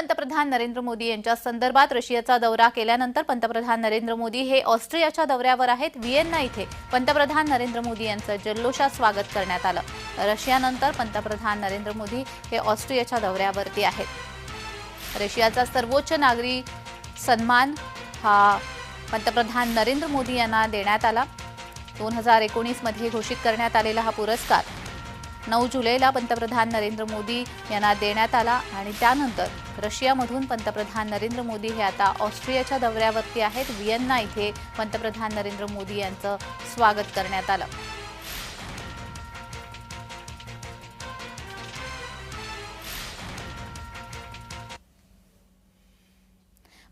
पंतप्रधान नरेंद्र मोदी यांच्या संदर्भात रशियाचा दौरा केल्यानंतर पंतप्रधान नरेंद्र मोदी हे ऑस्ट्रियाच्या दौऱ्यावर आहेत व्हिएन्ना इथे. पंतप्रधान नरेंद्र मोदी यांचं जल्लोषात स्वागत करण्यात आलं. रशियानंतर पंतप्रधान नरेंद्र मोदी हे ऑस्ट्रियाच्या दौऱ्यावरती आहेत. रशियाचा सर्वोच्च नागरी सन्मान हा पंतप्रधान नरेंद्र मोदी यांना देण्यात आला. दोन हजार एकोणीसमध्ये घोषित करण्यात आलेला हा पुरस्कार नऊ जुलैला पंतप्रधान नरेंद्र मोदी यांना देण्यात आला आणि त्यानंतर रशियामधून पंतप्रधान नरेंद्र मोदी हे आता ऑस्ट्रियाच्या दौऱ्यावरती आहेत. व्हिएन्ना इथे पंतप्रधान नरेंद्र मोदी यांचं स्वागत करण्यात आलं.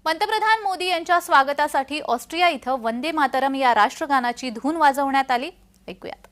पंतप्रधान मोदी यांच्या स्वागतासाठी ऑस्ट्रिया इथं वंदे मातरम या राष्ट्रगानाची धून वाजवण्यात आली. ऐकूयात.